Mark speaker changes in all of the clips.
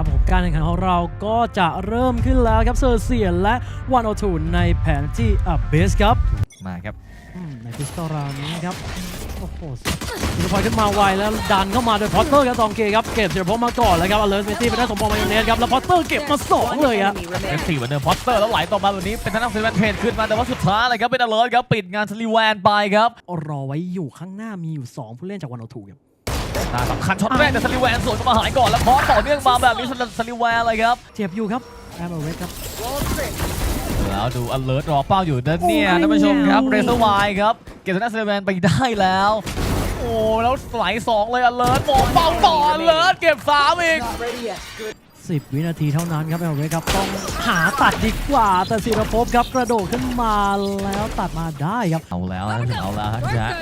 Speaker 1: ครับผมการแข่งขันของเราก็จะเริ่มขึ้นแล้วครับเซอร์เซียนและวันโอทูในแผนที่อับเบสครับ
Speaker 2: มาครับ
Speaker 1: อืมในพิสตอลราวนี้ครับโอ้โหสุพอยขึ้นมาไวแล้วดันเข้ามาโดยพอตเตอร์ครับตองเกครับเก็บเสียพบมาก่อนแล้วครับอเลอร์เมตี้ไปได้สมบอลมายองเนสครับแล้วพอตเตอร์เก็บมาสองเลยอะ
Speaker 2: เป็นสี่เหมือนเดิมพอตเตอร์แล้วไหลต่อมาแบบนี้เป็นทางด้านเซเว่นเทนขึ้นมาแต่ว่าสุดท้ายเลยครับเป็นอเลิร์ครับปิดงานสลีแวนไปครับ
Speaker 1: รอไว้อยู่ข้างหน้ามีอยู่ 2 ผู้เล่นจากวันโอทูครับ
Speaker 2: น่าสำคัญช็อตแรกแต่สลีแวนสวนมาหายก่อนแล้วพอต่อเนื่องมาแบบนี้สลีแวนเลยครับ
Speaker 1: เจ็บอยู่ครับแอมเบอร์เวครับ
Speaker 2: แล้วดูอเลิร์รอเป้าอยู่นั่นเนี่ยท่านผู้ชมครับเรเซอร์ไวครับ เก็บทางด้านสลีแวนไปได้แล้ว โอ้แล้วไหลสองเลยอเลิร์มองเป้าต่ออเลิร์เก็บสามอีก
Speaker 1: 10วินาทีเท่านั้นครับแอมเบอร์เวครับต้องหาตัดดีกว่าแต่ศิรภพครับกระโดดขึ้นมาแล้วตัดมาได้ครับ
Speaker 2: เอาแล้วนะถึงเอาแล้วฮะแจ๊ค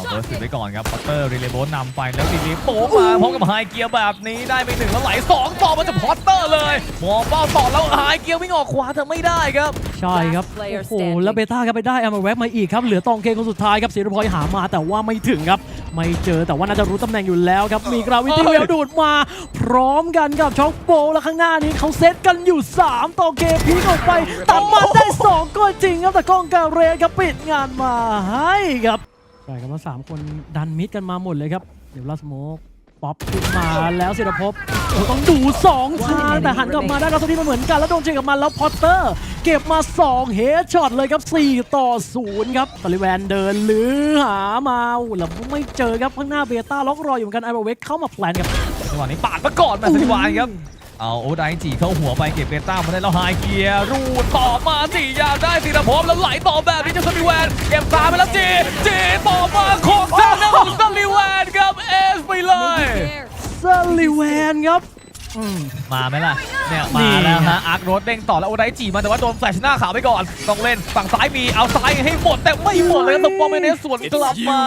Speaker 2: เอาเบิร์ดสิบไว้ก่อนครับพอตเตอร์รีเลย์โบนนำไปแล้วดีดีโป๊กมาพร้อมกับไฮเกียร์แบบนี้ได้ไปหนึ่งแล้วไหลสองต่อมาจากพอตเตอร์เลยมองเป้าต่อแล้วไฮเกียร์วิ่งออกขวาเธอไม่ได้ครับ
Speaker 1: ใช่ครับ
Speaker 3: Last player
Speaker 1: โอ้โห
Speaker 3: standing
Speaker 1: แล้วเบต้าครับไปได้แอมเบอร์เวมาอีกครับเหลือตองเกงคนสุดท้ายครับศิรพอยหามาแต่ว่าไม่ถึงครับไม่เจอแต่ว่าน่าจะรู้ตำแหน่งอยู่แล้วครับมีกราวิตี้
Speaker 2: เอ้
Speaker 1: เวยลดูดมา พร้อมกันกับช็อกโบว์แล้วข้างหน้านี้เขาเซตกันอยู่ 3ตองเกพีกออกไปตัดมาได้ 2 ก็จริงครับแต่กล้องการเรนครับปิดงานมาให้ครับใช่ครับว่าสามคนดันมิดกันมาหมดเลยครับ เดี๋ยวลาสโมกป๊อปขึ้นมาแล้วศิรภพโอ้ต้องดูสองทางแต่หันกลับมาได้แล้วตัวนี้มาเหมือนกัน แล้วโดนเชงกลับมาแล้วพอตเตอร์ เก็บมา2เฮดช็อตเลยครับ 4 ต่อ 0 ครับตาลิแวนเดินหรือหามาอู้แล้วไม่เจอครับข้างหน้าเบต้าล็อกรออยู่เหมือนกันไอเบอร์เวกเข้ามาแพลนครับ
Speaker 2: จังหวะนี้ปาดมาก่อนแมนซิวานครับ เอาโอไดจีเข้าหัวไปเก็บเบต้ามาได้แล้วไฮเกียร์รูดต่อมาจีอยากได้สีระพบแล้วไหลต่อแบบนี้จะสลิแวนเก็บตามไปแล้วจีจีต่อมาของเจ้าหน้าของสลิแวนครับเอสไปเลย
Speaker 1: ซาลิแวนครับมา
Speaker 2: ไหมล่ะเนี่ยมาแล้วฮะอาร์คโรดเด้งต่อแล้วโอไดจีมาแต่ว่าโดนแฟลชหน้าขาวไปก่อน ต้องเล่นฝั่งซ้ายมีเอาซ้ายให้หมดแต่ไม่หมดเลยครับตบปอมเมเนสสวนกลับมา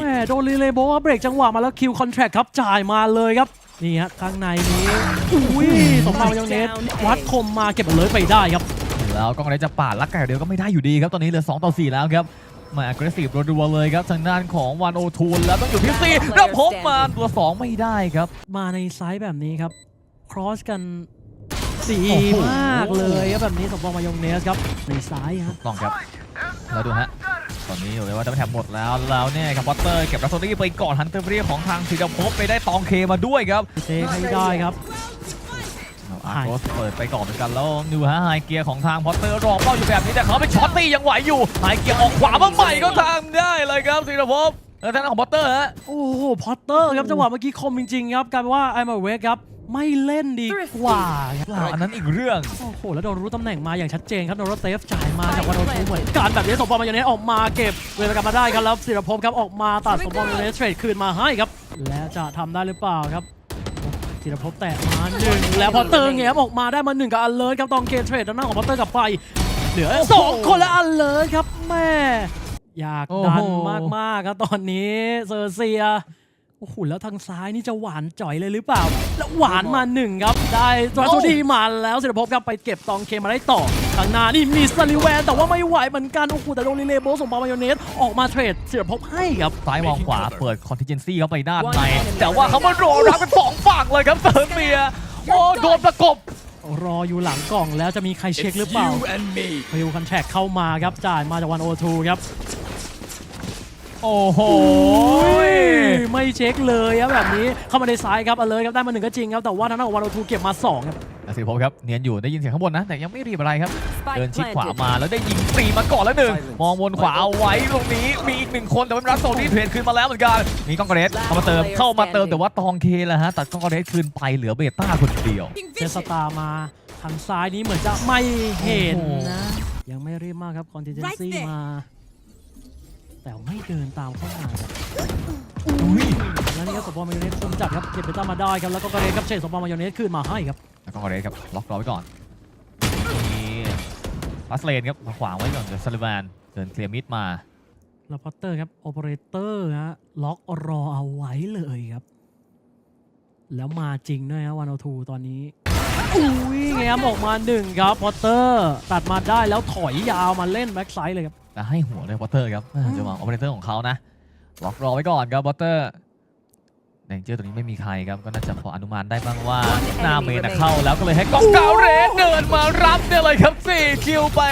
Speaker 1: แหมโดนรีเลย์โบว์ว่าเบรกจังหวะมาแล้วคิวคอนแทรคครับจ่ายมาเลยครับ นี่ฮะข้างในนี้อุ้ยสมภารยองเนสวัดคมมาเก็บเลยไปได้ครับ
Speaker 2: แล้วกองไรจะปาดลักไก่เดียวก็ไม่ได้อยู่ดีครับ ตอนนี้เหลือ 2 ต่อ 4 แล้วครับมา aggressive รัวๆเลยครับ ทางด้านของวันโอทูนแล้วต้องอยู่ที่สี่แล้วพบมาตัว 2 ไม่ได้ครับ
Speaker 1: มาในไซส์แบบนี้ครับ ครอสกันดี
Speaker 2: โอ้โห
Speaker 1: มากเลยครับแบบนี้สมปองมายองเนสครับในซ้ายฮะ
Speaker 2: ต้องครับแล้วดูฮะ ตอนนี้อยู่เลยว่าจะไม่แถมหมดแล้วแล้วเนี่ยครับวอเตอร์เก็บรัสโซนี่ไปก่อนฮันเตอร์เรียของทางสีดำพบไปได้ตองเคมาด้วยครับ
Speaker 1: เซฟให้ได้ครับ
Speaker 2: อาร์โรสเปิดไปก่อนเหมือนกันแล้วดูฮะไฮเกียร์ของทางพอตเตอร์รอเป้าอยู่แบบนี้แต่เขาเป็นช็อตตี้ยังไหวอยู่ไฮเกียร์ออกขวามาใหม่ก็ทำได้เลยครับสีดำพบ แล้วทางด้านของพอตเตอร์ฮะ
Speaker 1: โอ้โห พอตเตอร์ครับ จังหวะเมื่อกี้คมจริงๆครับกลายเป็นว่าไอมาเวกครับ ไม่เล่นดีกว่าครับ
Speaker 2: อันนั้นอีกเรื่อง
Speaker 1: โอ้โห แล้วโดนรู้ตำแหน่งมาอย่างชัดเจนครับโดนรถเซฟจ่ายมาจากวันโดนทูเหมือนกันแบบนี้สมปองมายองเนสออกมาเก็บเวลากลับมาได้ครับแล้วศิรภพครับออกมาตัดสมปองมายองเนสเทรดคืนมาให้ครับ และจะทำได้หรือเปล่าครับศิรภพแตะมาหนึ่งแล้วพอตเตอร์แง้มออกมาได้มาหนึ่งกับอันเลิศครับตองเกนเทรดด้านหน้าของพอตเตอร์กลับไปเหลือสองคนละอันเลยครับแม่ อยากดัน
Speaker 2: โอ้โห
Speaker 1: มากๆครับตอนนี้เซอร์เซียโอ้โหแล้วทางซ้ายนี่จะหวานจ่อยเลยหรือเปล่า แล้วหวานมาหนึ่งครับ ได้ตราสุดีมาแล้วเสร็จภพครับไปเก็บตองเคมาได้ต่อข้างหน้านี่มีสลิแวนแต่ว่าไม่ไหวเหมือนกันโอ้โหแต่โดนรีเลย์โบสส่งบอลมายองเนสออกมาเทรดเสียภพให้ครับ
Speaker 2: ซ้ายมองขวาเปิดคอนทิเจนซี่เข้าไปด้านในแต่ว่าเขามาโรอรับเป็นสองฝั่งเลยครับเซิร์ฟเบียร์โอ้โดนประกบ
Speaker 1: รออยู่หลังกล่องแล้วจะมีใครเช็คหรือเปล่าฟิวคอนแทคเข้ามาครับจ่ายมาจากวันโอทูครับ
Speaker 2: โอ้โห
Speaker 1: ไม่เช็คเลยครับแบบนี้เข้ามาในซ้ายครับเอาเลยครับได้มาหนึ่งก็จริงครับแต่ว่าทางด้านของวันโอทูเก็บมาสองครับ
Speaker 2: อาสิพบครับเนียนอยู่ได้ยินเสียงข้างบนนะ แต่ยังไม่รีบอะไรครับ
Speaker 3: Spike
Speaker 2: เดินชิดขวา
Speaker 3: planted.
Speaker 2: มาแล้วได้ยิงฟรีมาก่อนแล้วหนึ่งมองบนขวาเอาไว้ตรงนี้มีอีกหนึ่งคนแต่ว่ารัสโซนี่เทรดคืนมาแล้วเหมือนกันมีกล้องกระเดสเข้ามาเติมเข้ามาเติมแต่ว่าตองเคแหละฮะตัดกล้องกระเดสคืนไปเหลือเบต้าคนเดียว
Speaker 1: เจสตาร์มาทางซ้ายนี้เหมือนจะไม่เห็น
Speaker 2: โอ้โห
Speaker 1: นะยังไม่รีบมากครับคอนติเจนซี่
Speaker 3: Right there
Speaker 1: มา แต่ไม่เดินตามเข้ามาครับ
Speaker 2: อุ้ย
Speaker 1: แล้วนี่ครับสปอร์มายองเนสคมจัดครับเก็บเบต้ามาได้ครับแล้วก็กระเด็นครับเชนสปอร์มายองเนสคืนมาให้ครับ
Speaker 2: แล้วกล้องกระเดสครับล็อกรอไว้ก่อนนี่ลัสเลนครับมาขวางไว้ก่อนเดี๋ยวซัลลิแวนเดินเคลียร์มิดมา
Speaker 1: แล้วพอตเตอร์ครับโอเปอเรเตอร์ฮะล็อกรอเอาไว้เลยครับ แล้วมาจริงด้วยฮะวันเอาทูตอนนี้อุ้ยแง้มออกมาหนึ่งครับพอตเตอร์ตัดมาได้แล้วถอยยาวมาเล่นแบ็กไซด์เลยครับ
Speaker 2: แต่ให้หัวเลยวอเตอร์ครับอ่าจะวางออเปอเรเตอร์ของเขานะล็อกรอไว้ก่อนครับวอเตอร์แดงเจอร์ตัวนี้ไม่มีใครครับก็น่าจะพออนุมานได้บ้างว่าหน้าเมนนะเข้าแล้วก็เลยให้กองเกาเรสเดินมารับเนี่ยเลยครับ4คิวไป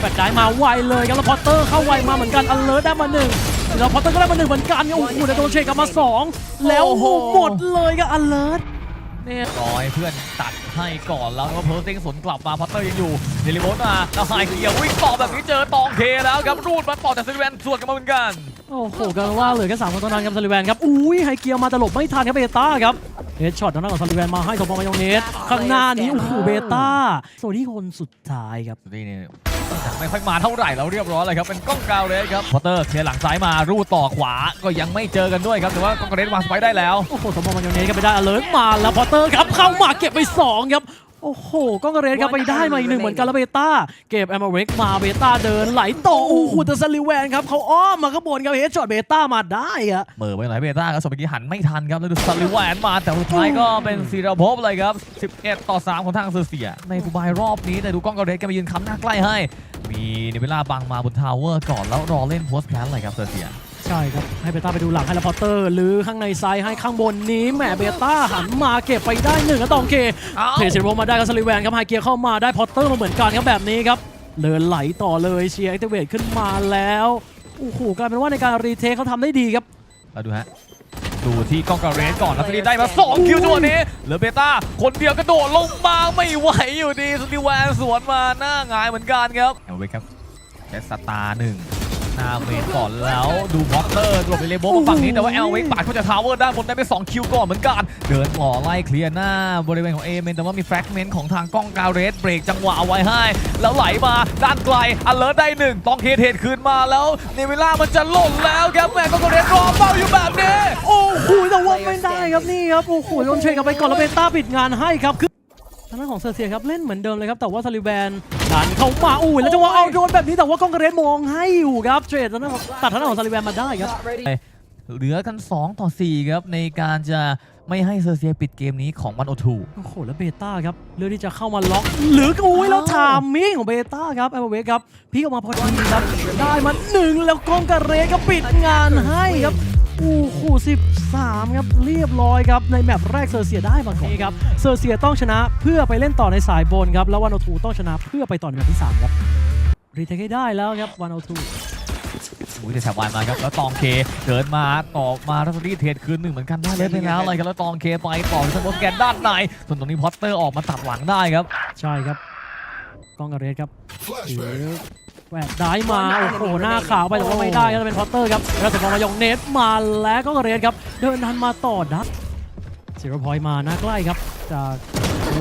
Speaker 1: แบตได้มาไวเลยครับแล้วพอตเตอร์เข้าไวมาเหมือนกันอเลิร์ได้มาหนึ่งแล้วพอตเตอร์ก็ได้มาหนึ่งเหมือนกันโอ้โหแต่โดนเชกกลับมาสองแล้ว
Speaker 2: โอ้โห
Speaker 1: หมดเลยกับอเลิร์
Speaker 2: เนี่ยรอให้เพื่อนตัดให้ก่อนแล้วก็เพิร์ลเซ็งสวนกลับมาพัตเตอร์ยังอยู่เดลิโมนมาแล้วไฮเกียร์วิ่งต่อแบบนี้เจอตองเคแล้วครับรูดมาต่อจากซิลแวนสวนกันมาเหมือนกัน
Speaker 1: โอ้โหกันว่าเหลือแค่สามคนเท่านั้นครับซาลิแวนครับอุ้ยไฮเกียร์มาแต่หลบไม่ทันครับเบต้าครับเฮดช็อตทางด้านของซาลิแวนมาให้สมปองมายองเนสข้างหน้านี้โอ้โหเบต้าส่วนที่คนสุดท้ายครับ
Speaker 2: นี่เนี่ย ไม่ค่อยมาเท่าไหร่แล้วเรียบร้อยเลยครับเป็นกล้องกาวเลยครับพอตเตอร์เคลียร์หลังซ้ายมารูดต่อขวาก็ยังไม่เจอกันด้วยครับแต่ว่ากล้องกระเด็นวางสไปได้แล้ว
Speaker 1: โอ้โหสมมติมันโยเนสก็ไปได้อเลิร์มาแล้วพอเตอร์ครับเข้ามาเก็บไปสองครับ โอ้โหก้องกระเรนครับไปได้มาอีกหนึ่งเหมือนกันแล้วเบต้า เก็บแอมเบริกมาเบต้าเดินไหลต่อโอ้โหแต่ซาลิแวนครับเขาอ้อมมาข้างบนครับเฮดช็อตเบต้ามาได้อะ
Speaker 2: เมื่อไปไหนเบต้าครับสมัยกี้หันไม่ทันครับแล้วดูซัลลิแวนมาแต่สุดท้ายก็เป็นซีราภพเลยครับ 11 ต่อ 3 ของทางเซอร์เซีย ในฟูบายรอบนี้แต่ดูกล้องกระเด็นแกมายืนค้ำหน้าใกล้ให้ มีในเวลาบังมาบนทาวเวอร์ก่อนแล้วรอเล่นโพสต์แพลนเลยครับเซอร์เซีย
Speaker 1: ใช่ครับ ให้เบต้าไปดูหลังให้แล้วพอเตอร์หรือข้างในซ้ายให้ข้างบนนี้แหมเบต้าหันมาเก็บไปได้หนึ่งแล้วตองเค
Speaker 2: เอ้า
Speaker 1: เทเซโรมาได้กับซาลิแวนครับไฮเกียร์เข้ามาได้พอตเตอร์มาเหมือนกันครับแบบนี้ครับเดินไหลต่อเลยเชียร์แอคทีเวทขึ้นมาแล้วโอ้โหกลายเป็นว่าในการรีเทคเขาทำได้ดีครับ
Speaker 2: มาดูฮะดูที่กล้องกระเรนก่อนแล้วสตีได้มา 2 คิวจังหวะนี้เหลือเบต้าคนเดียวกระโดดลงมาไม่ไหวอยู่ดีสตีแวนสวนมาหน้าหงายเหมือนกันครับเอาไว้ครับแคสตาร์หนึ่ง หน้าเมนก่อนแล้วดูพอตเตอร์หลบไปเลโบมาฝั่งนี้แต่ว่าแอลเวกปาดเข้าจากทาวเวอร์ด้านบนได้ไป2คิวก่อนเหมือนกัน เดินต่อไล่เคลียร์หน้าบริเวณของเอเมนแต่ว่ามีแฟกเมนต์ของทางกล้องกาเรสเบรกจังหวะเอาไว้ให้ แล้วไหลมาด้านไกลอันเลิร์ได้หนึ่งต้องเฮเทดคืนมาแล้วเนเวล่ามันจะหล่นแล้วครับแม่กล้องกาเรสรอเป้าอยู่แบบนี้
Speaker 1: โอ้โหแต่ว่าไม่ได้ครับนี่ครับโอ้โหโดนเทรดกลับไปก่อนแล้วเบต้าปิดงานให้ครับคือ ทางด้านของเซอร์เซียครับเล่นเหมือนเดิมเลยครับแต่ว่าซาลิแวนดันเข้ามาอุ้ยแล้วจังหวะเอาโดนแบบนี้แต่ว่ากองกระเรนมองให้อยู่ครับเทรดทางด้านของตัดทางด้านของซาลิแวนมาได้ครับ
Speaker 2: เหลือกัน 2 ต่อ 4 ครับในการจะไม่ให้เซอร์เซียปิดเกมนี้ของมันโอทู
Speaker 1: โอ้โห แล้วเบต้าครับเลือกที่จะเข้ามาล็อกหรืออุ้ยแล้วทามมิ่งของเบต้าครับไอเวกครับพลิกออกมาพอดีครับ ได้มาหนึ่งแล้วกองกระเรนก็ปิดงานให้ครับ โอ้โห13 ครับเรียบร้อยครับในแมปแรกเซอร์เซียได้มาก่อนครับเซอร์เซียต้องชนะเพื่อไปเล่นต่อในสายบนครับแล้ววันโอทูต้องชนะเพื่อไปต่อในแมปที่สามครับรีเทคให้ได้แล้วครับวันโอทู
Speaker 2: อุ้ยแต่แถบวายมาครับแล้วตองเคเดินมาต่อมารัสตี้เทรดคืนหนึ่งเหมือนกันได้เลยไปแล้วเลยครับแล้วตองเคไปต่อที่สมอสแกนด้านในส่วนตรงนี้พอตเตอร์ออกมาตัดหลังได้ครับ
Speaker 1: ใช่ครับกองกระเรนครับถือ แหวกได้มา โอ้โห หน้าขาวไปแต่ว่าไม่ได้ก็จะเป็นพอตเตอร์ครับแล้วเสร็จพอมายองเนสมาแล้วก็กระเรนครับ เดินทันมาต่อดัดซีโร่พอยต์มาหน้าใกล้ครับจาก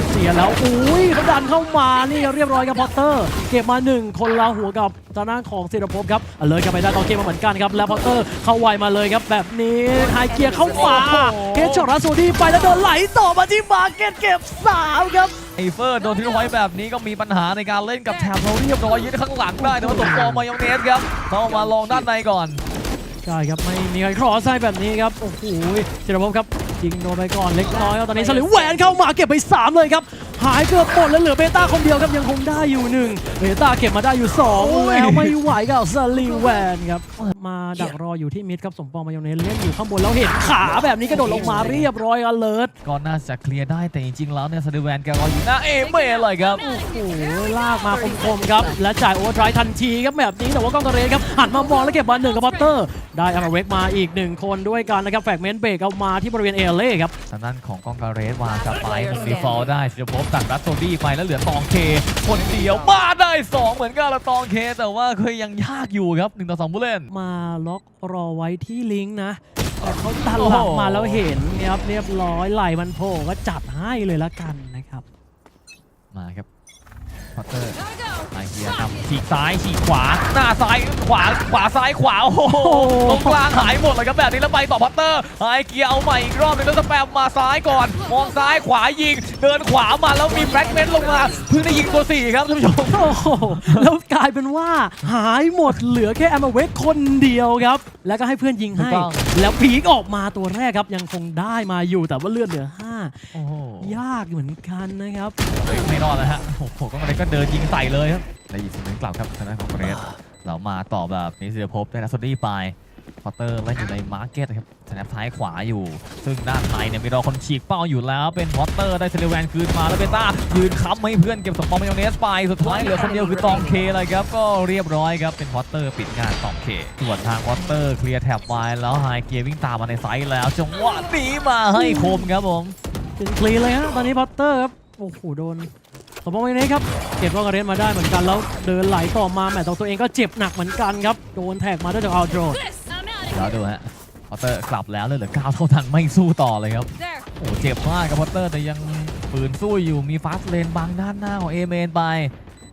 Speaker 1: เสียแล้วอุ้ยเขาดันเข้ามานี่เรียบร้อยครับพอตเตอร์ เก็บมาหนึ่งคนละหัวกับทางด้านของเซรภพครับเอาเลยกลับไปได้ต่อเกมมาเหมือนกันครับแล้วพอตเตอร์เข้าไวมาเลยครับ แบบนี้ไฮเกียร์เข้ามา
Speaker 2: โอ้โห
Speaker 1: เฮดช็อตรัสโซดี้ไปแล้วเดินไหลต่อมาที่มาร์เก็ตเก็บสามครับ
Speaker 2: ไอเฟอร์โดนทิ้งไว้แบบนี้ก็มีปัญหาในการเล่นกับแถบเราเรียบร้อยยึดข้างหลังได้แต่ว่าตกฟอร์มายองเนสครับเข้ามาลองด้านในก่อน
Speaker 1: ใช่ครับไม่มีใครครอสให้แบบนี้ครับโอ้โหเจรพบครับยิงโดนไปก่อนเล็กน้อยครับตอนนี้สลิวแหวนเข้ามาเก็บไป 3 เลยครับ หายเกือบหมดแล้วเหลือเบต้าคนเดียวครับยังคงได้อยู่หนึ่งเบต้าเก็บมาได้อยู่
Speaker 2: โอ้ย
Speaker 1: 2แล้วไม่ไหวกับสลิวแวนครับมาดักรออยู่ที่มิดครับสมปองมายองเนสเล่นอยู่ข้างบนแล้วเห็นขาแบบนี้กระโดดลงมาเรียบร้อยอเลิร์
Speaker 2: ก็น่าจะเคลียร์ได้แต่จริงๆแล้วเนี่ยซาดิแวนแกรออยู่หน้าเอเมเลยครับ
Speaker 1: โอ้โหลากมาคมๆครับและจ่ายโอเวอร์ไดรฟ์ทันทีครับแบบนี้แต่ว่ากล้องกระเรนครับหันมามองแล้วเก็บมาหนึ่งกับพอตเตอร์ได้อามาเวกมาอีกหนึ่งคนด้วยกันนะครับแฟกเมนต์เบรกเอามาที่บริเวณเอเล่ครับ
Speaker 2: ทางด้านของกองการเรสวางกลับไปมันรีฟอลได้ศิลปภพตัดรัสโซดี้ไปแล้วเหลือตองเคคนเดียวมาได้ 2 เหมือนกันละตองเค แต่ว่าเคยยังยากอยู่ครับ1ต่อ2ผู้เล่น
Speaker 1: มาล็อกรอไว้ที่ลิงก์นะแต่เขาดันหลังมาแล้วเห็นเนี่ยครับเรียบร้อยไหลมันโผล่ก็จัดให้เลยละกันนะครับ
Speaker 2: มาครับพอตเตอร์มาเฮียนำ ฉีกซ้ายฉีกขวา หน้าซ้ายขวาขวาซ้ายขวาโอ้โหตรงกลางหายหมดเลยครับแบบนี้แล้วไปต่อพอตเตอร์ไฮเกียร์เอาใหม่อีกรอบหนึงแล้วสแปมมาซ้ายก่อน มองซ้ายขวายิง เดินขวามาแล้วมีแฟกเมนต์ลงมาเพิ่งได้ยิงตัวสี่ครับท่านผู้ชม
Speaker 1: โอ้โหแล้วกลายเป็นว่าหายหมดเหลือแค่แอมเวกคนเดียวครับ แล้วก็ให้เพื่อนยิงให้
Speaker 2: ถูกต้อง
Speaker 1: แล้วพีกออกมาตัวแรกครับยังคงได้มาอยู่แต่ว่าเลือดเหลือ
Speaker 2: โอ้โห
Speaker 1: 5 ยากเหมือนกันนะครับ
Speaker 2: ไม่รอดแล้วฮะโอ้โหก็เลยก็เดินยิงใส่เลยครับได้ยินเสียงกล่าวครับทางด้านของเกรสเรามาต่อแบบนี้เสียภพได้นัสโซดี้ไปพอตเตอร์เล่นอยู่ในมาร์เก็ตนะครับสแนปซ้ายขวาอยู่ ซึ่งด้านในเนี่ยมีรอคนฉีกเป้าอยู่แล้ว เป็นพอตเตอร์ได้เซเลแวนคืนมาแล้วเบต้ายืนค้ำให้เพื่อนเก็บสปอมมายองเนสไป สุดท้ายเหลือคนเดียวคือตองเคเลยครับ ก็เรียบร้อยครับ เป็นพอตเตอร์ปิดงานตองเคส่วนทางพอตเตอร์เคลียร์แท็บไว้แล้วไฮเกียร์วิ่งตามมาในไซส์แล้วจังหวะนี้มาให้คมครับผม
Speaker 1: เป็นคลีนเลยฮะตอนนี้พอตเตอร์ครับโอ้โหโดนสมมตินี้ครับเก็บวอกเรสมาได้เหมือนกันแล้วเดินไหลต่อมาแหมตัวตัวเองก็เจ็บหนักเหมือนกันครับโดนแท็กมาด้วยจากอัลโดร
Speaker 3: This, I'm out of
Speaker 2: แล้วดูฮะพอตเตอร์กลับแล้วเลยเหลือ9เท่าทันไม่สู้ต่อเลยครับ
Speaker 3: There.
Speaker 2: โอ้เจ็บมากครับพอตเตอร์แต่ยังปืนสู้อยู่มีฟาสเลนบังด้านหน้าของเอเมนไป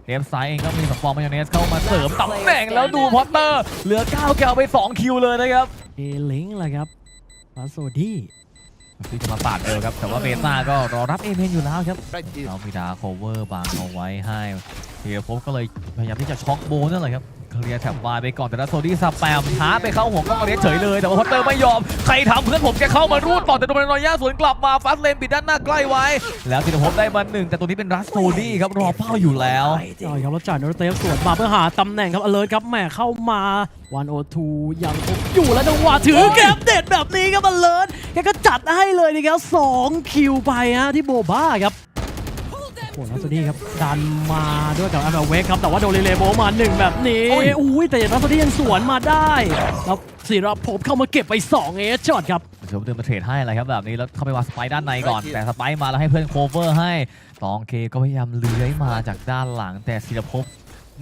Speaker 2: เอฟไซด์เองก็มีสปอร์มายองเนสเข้ามาเสริมตำแหน่งแล้วดูพอตเตอร์เหลือ9แกวไป 2 คิวเลยนะครับ
Speaker 1: เอลิงแหละครับปาโซดี้
Speaker 2: ที่จะมาปาดเร็วครับ แต่ว่าเบต้าก็รอรับเอเมนอยู่แล้วครับเราพิดาโคเวอร์บางเอาไว้ให้เฮียพบก็เลยพยายามที่จะช็อกโบนั่นแหละครับ เคลียร์แถบวายไปก่อนแต่ละโซดี้สแปมท้าไปเข้าหัวกล้องเรียเฉยเลยแต่ว่าพอตเตอร์ไม่ยอมใครทำเพื่อนผมแกเข้ามารูดต่อแต่โดนรอยย่าสวนกลับมาฟาสเลนปิดด้านหน้าใกล้ไว้ แล้วธีรภพได้มาหนึ่งแต่ตัวนี้เป็นรัสโซดี้ครับรอเป้าอยู่แล้ว
Speaker 1: ใช่ครับแล้วจ่ายโนรเตฟสวนมาเพื่อหาตำแหน่งครับอเลิร์ครับแหมเข้ามาวันโอทูยังคงอยู่แล้วจังหวะถือเกมเด็ดแบบนี้ครับอเลิร์แกก็จัดให้เลยนะครับสองคิวไปฮะที่โบบ้าครับ โอ้แล้วสวัสดีครับดันมาด้วยกับแอมเวกครับแต่ว่าโดนเรเลโบมาหนึ่งแบบนี้
Speaker 2: โอ้ย
Speaker 1: อุ้ยแต่รัสดียังสวนมาได้แล้วศิรภพเข้ามาเก็บไป2เอชช็อตครับ
Speaker 2: เดี๋ยวเดินมาเทรดให้อะไรครับแบบนี้แล้วเข้าไปวางสไปร์ด้านในก่อน แต่สไปร์มาแล้วให้เพื่อนโคเวอร์ให้ตองเคก็พยายามเลื้อยมาจากด้านหลัง แต่ศิรภพ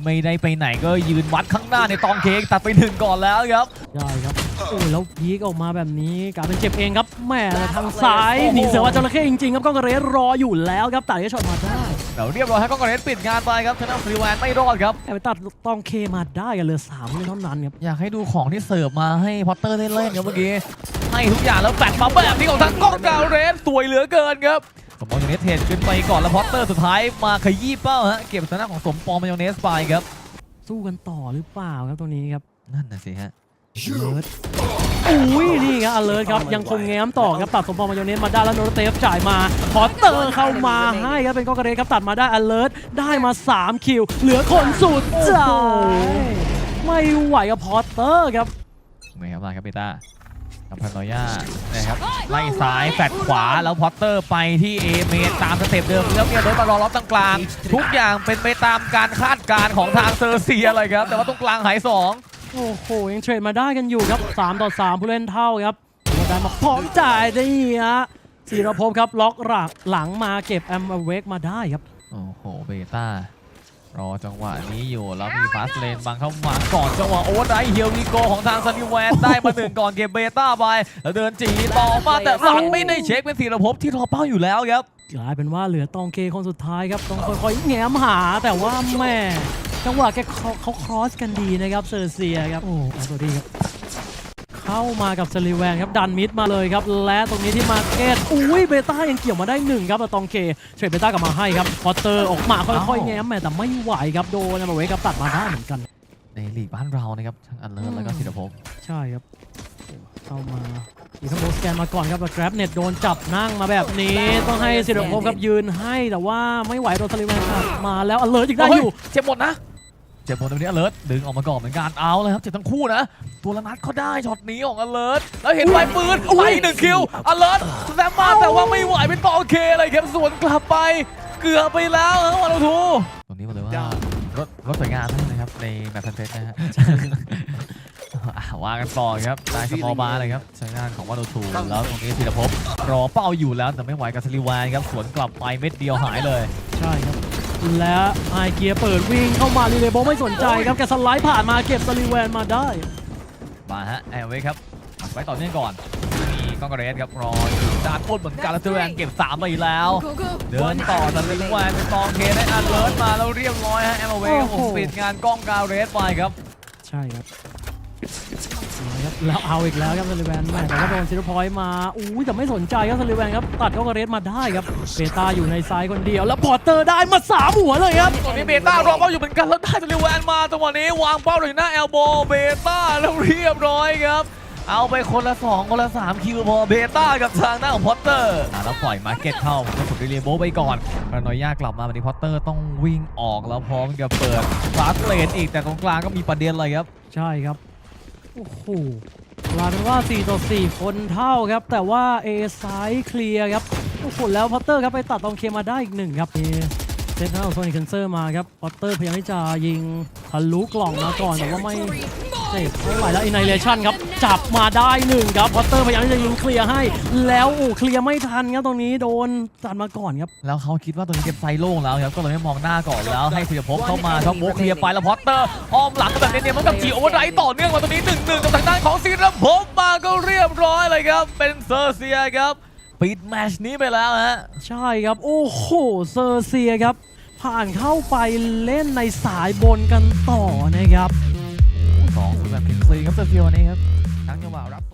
Speaker 2: ไม่ได้ไปไหนก็ยืนวัดข้างหน้าในตองเคตัดไปหนึ่งก่อนแล้วครับ
Speaker 1: ใช่ครับโอ้ยแล้วพีกออกมาแบบนี้กลายเป็นเจ็บเองครับแหม่ทางซ้ายหนีเสือว่าจระเข้จริงๆครับก้องกระเรสรออยู่แล้วครับตัดเอชช็อตมาได้
Speaker 2: เดี๋ยวเรียบร้อยให้กล้องกระเรสปิดงานไปครับชนะฟรีแวนไม่รอดครับ
Speaker 1: แต่ไปตัดตองเคมาได้กันเหลือสามเท่านั้นครับ
Speaker 2: อยากให้ดูของที่เสิร์ฟมาให้พอตเตอร์ได้เล่นครับเมื่อกี้ให้ทุกอย่างแล้วแฟดมาแบบนี้ของทางกล้องกาเรสสวยเหลือเกินครับสมปองมายองเนสเทรดขึ้นไปก่อนแล้วพอตเตอร์สุดท้ายมาขยี้เป้าฮะเก็บชนะของสมปองมายองเนสไปครับ
Speaker 1: สู้กันต่อหรือเปล่าครับตัวนี้ครับ
Speaker 2: นั่นน่ะสิฮะ
Speaker 1: อเลิร์อุ้ยนี่ครับอเลิร์ครับยังคงแง้มต่อครับตัดสมปองมายองเนสมาได้แล้วโนรเตฟจ่ายมาพอตเตอร์เข้ามาให้ครับเป็นก้องกระเรสครับตัดมาได้อเลิร์ได้มา 3 คิว เหลือคนสุดท้ายไม่ไหวกับพอตเตอร์ครับ
Speaker 2: ไม่ครับมาครับเบต้ากับพันนอย่านะครับไล่ซ้ายแฟดขวาแล้วพอตเตอร์ไปที่เอเมตามสเต็ปเดิมแล้วเนี่ยรถมารอล็อบตรงกลาง ทุกอย่างเป็นไปตามการคาดการณ์ของทางเซอร์เซียเลยครับ แต่ว่าตรงกลางหายสอง
Speaker 1: โอ้โหยังเทรดมาได้กันอยู่ครับ 3 ต่อ 3 ผู้เล่นเท่าครับโมดานมาพร้อมจ่ายได้ฮะศิรภพครับล็อกหลักหลังมาเก็บแอมเวกมาได้ครับ
Speaker 2: โอ้โหเบต้ารอจังหวะนี้อยู่แล้วมีฟาสเลนบังเข้ามาก่อนจังหวะโอ้ได้เฮียวนิโกของทางซันนิแวนได้มาหนึ่งก่อนเก็บเบต้าไปแล้วเดินจีต่อมาแต่หลังไม่ได้เช็คเป็นธีรภพที่รอเป้าอยู่แล้วครับ
Speaker 1: กลายเป็นว่าเหลือตองเคคนสุดท้ายครับต้องค่อยๆแง้มหาแต่ว่าแม่ จังหวะแกเขาเขาครอสกันดีนะครับเซอร์เซียครับโอ้สวัสดีครับเข้ามากับซาลิแวนครับดันมิดมาเลยครับและตรงนี้ที่มาร์เก็ตอุ้ยเบต้ายังเกี่ยวมาได้หนึ่งครับแต่ตองเคเทรดเบต้ากลับมาให้ครับพอตเตอร์ออกมาค่อยๆแง้มแม่แต่ไม่ไหวครับโดนแอมเวกครับตัดมาได้เหมือนกัน
Speaker 2: ในลีกบ้านเรานะครับทั้งอันเลิศแล้วก็ธีรภพ
Speaker 1: ใช่ครับเข้ามาอีกทั้งโบสแกนมาก่อนครับแต่แกร็บเน็ตโดนจับนั่งมาแบบนี้ต้องให้สิริพงศ์ครับยืนให้แต่ว่าไม่ไหวโดนสลิแวนอัดมาแล้วอเลิร์อีกได้อยู่
Speaker 2: เฮ้เจ็บหมดนะ เจ็บหมดตรงนี้อเลิร์ดึงออกมาก่อนเหมือนกันเอาเลยครับเจ็บทั้งคู่นะ ตัวละนัดเขาได้ช็อตนี้ของอเลิร์แล้วเห็นไฟปืนไปหนึ่งคิวอเลิร์แซมมาแต่ว่าไม่ไหวเป็นต่อโอเคเลยครับสวนกลับไป เกือบไปแล้วครับวันทูตรงนี้มาเลยว่ารถรถสวยงามมากนะครับในแมปเพนเทสนะฮะอะว่ากันต่อครับนายสมอลบาร์เลยครับทางด้านของวันทูแล้วตรงนี้ธีรภพรอเป้าอยู่แล้วแต่ไม่ไหวกับสลิวานครับสวนกลับไปเม็ดเดียวหายเลย
Speaker 1: ใช่ครับ และไอเกียร์เปิดวิ่งเข้ามาลีเลโบไม่สนใจครับแกสไลด์ผ่านมาเก็บสลิแวนมาได้
Speaker 2: มาฮะแอร์เวครับอัดไว้ต่อเนื่องก่อนมีกองกระเรสครับรออยู่ด้านบนเหมือนกันแล้วเทแวนเก็บ3ไปแล้ว
Speaker 3: Go, go.
Speaker 2: เดินต่อแต่เป็นแวนเป็นตองเคได้อันเลิศมาแล้วเรียบร้อยฮะแอร์เวครับผมปิดงานกล้องกาเรสไปครับ
Speaker 1: ใช่ครับเอาครับ แล้วเอาอีกแล้วครับสลิแวนแม่แต่ว่าโดนซิลพอยต์มาอุ้ยแต่ไม่สนใจครับสลิแวนครับตัดเข้ากระเรสมาได้ครับเบต้าอยู่ในซ้ายคนเดียว แล้วพอร์เตอร์ได้มาสามหัวเลยครับ
Speaker 2: ตอนนี้เบต้ารอเป้าอยู่เหมือนกันแล้วได้เทแวนมาจังหวะนี้วางเป้าอยู่หน้าแอลโบเบต้าแล้วเรียบร้อยครับเอาไปคนละ 2 คนละ 3 คิวพอเบต้ากับทางหน้าของพอตเตอร์อะแล้วปล่อยมาร์เก็ตเข้าก็สุดเรียโบไปก่อนพารานอยย่ากลับมาวันนี้พอตเตอร์ต้องวิ่งออกแล้วพร้อมกับเปิดฟาสเลนอีกแต่ตรงกลางก็มีประเด็นเลยครับ
Speaker 1: ใช่ครับ โอ้โหกลายเป็นว่า 4 ต่อ 4 คนเท่าครับ แต่ว่า A ซ้ายเคลียร์ครับโอ้โหแล้วพอตเตอร์ครับไปตัดตองเคมาได้อีกหนึ่งครับเซตหน้าของโซนิคเคนเซอร์มาครับพอตเตอร์พยายามที่จะยิงทะลุกล่องมาก่อนแต่ว่าไม่ เจ็บเท่าไหร่แล้วอินไนเลชันครับ จับมาได้หนึ่งครับพอตเตอร์พยายามที่จะยิงเคลียร์ให้ แล้วโอ้เคลียร์ไม่ทันครับตรงนี้โดนตัดมาก่อนครับ
Speaker 2: แล้วเขาคิดว่าตัวนี้เก็บไซโล่งแล้วครับก็เลยไม่มองหน้าก่อนแล้วให้ธีรภพเข้ามาช็อกโบเคลียร์ไปแล้วพอตเตอร์อ้อมหลังแบบเนียนๆมันกับจีโอเวอร์ไรต์ต่อเนื่องมาตรงนี้หนึ่งหนึ่งกับทางด้านของธีรภพมาก็เรียบร้อยเลยครับ เป็นเซอร์เซียครับปิดแมตชนี้ไปแล้วฮะ
Speaker 1: ใช่ครับโอ้โหเซอร์เซียครับ ผ่านเข้าไปเล่นในสายบนกันต่อนะครับ
Speaker 2: สวัสครับเซอร์ฟิยววันนี้ครับทั้งจังหวะรับ